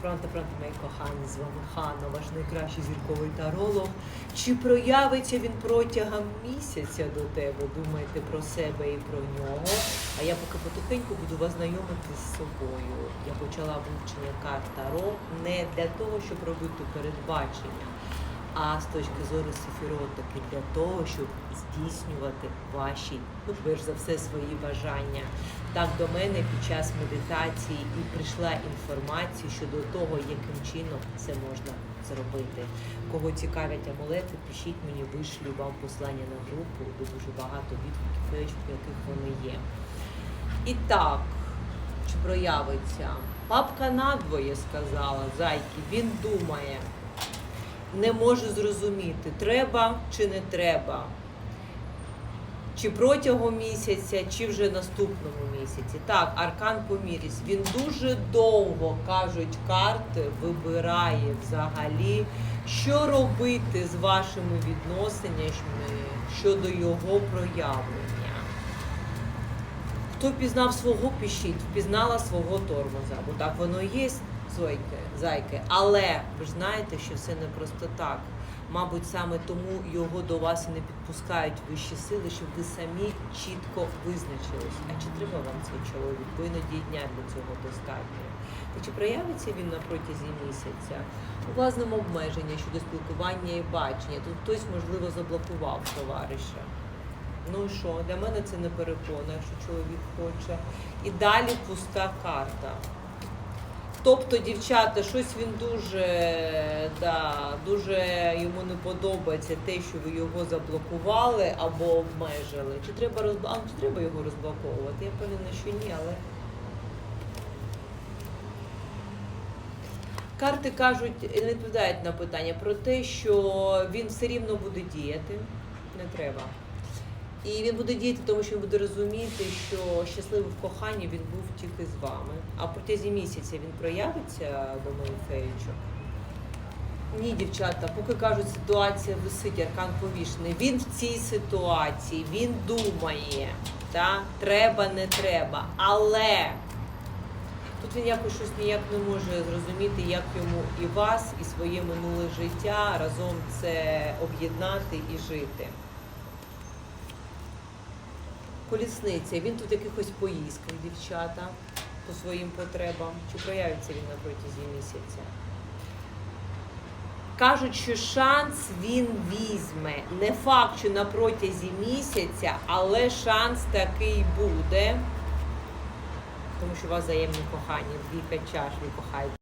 Пронто, пронто, мої кохані, з вами Ханна, ваш найкращий зірковий таролог. Чи проявиться він протягом місяця до тебе? Думайте про себе і про нього. А я поки потихеньку буду вас знайомити з собою. Я почала вивчення карт Таро не для того, щоб робити передбачення, а з точки зору сефіротики для того, щоб здійснювати ваші, ну перш за все, свої бажання. Так до мене під час медитації і прийшла інформація щодо того, яким чином це можна зробити. Кого цікавлять амулети, пишіть мені, вишлю вам послання на групу, де дуже багато відгуків, в яких вони є. І так, чи проявиться? Папка надвоє сказала, зайки, він думає не може зрозуміти, треба чи не треба. Чи протягом місяця, чи вже наступному місяці. Так, аркан помірість. Він дуже довго, кажуть карти, вибирає взагалі, що робити з вашими відносинами щодо його проявлення. Хто пізнав свого, пишіть, впізнала свого тормоза, бо так воно є, зойки, зайки. Але ви ж знаєте, що все не просто так. Мабуть, саме тому його до вас не підпускають вищі сили, щоб ви самі чітко визначились. А чи треба вам цей чоловік? Бо іноді дня для цього достатньо. Та чи проявиться він на протязі місяця? У вас обмеження щодо спілкування і бачення. Тут хтось, можливо, заблокував товариша. Ну і що? Для мене це не переконує, якщо чоловік хоче. І далі пуста карта. Тобто, дівчата, щось він дуже, да, дуже йому не подобається те, що ви його заблокували або обмежили. Чи треба розб... а, чи треба його розблоковувати? Я певна, що ні, але. Карти кажуть, не відповідають на питання про те, що він все рівно буде діяти. Не треба. І він буде діяти, тому що він буде розуміти, що щасливий в коханні він був тільки з вами. А в протязі місяця він проявиться до моїх. Ні, дівчата, поки кажуть, ситуація висить, аркан повішений. Він в цій ситуації, він думає, та? треба, не треба. Але тут він якось щось ніяк не може зрозуміти, як йому і вас, і своє минуле життя разом це об'єднати і жити. Колісниця, він тут якихось поїздках, дівчата, по своїм потребам. Чи проявиться він на протязі місяця? Кажуть, що шанс він візьме. Не факт, що на протязі місяця, але шанс такий буде. Тому що у вас взаємне кохання, двійка чаш, ви кохаєте.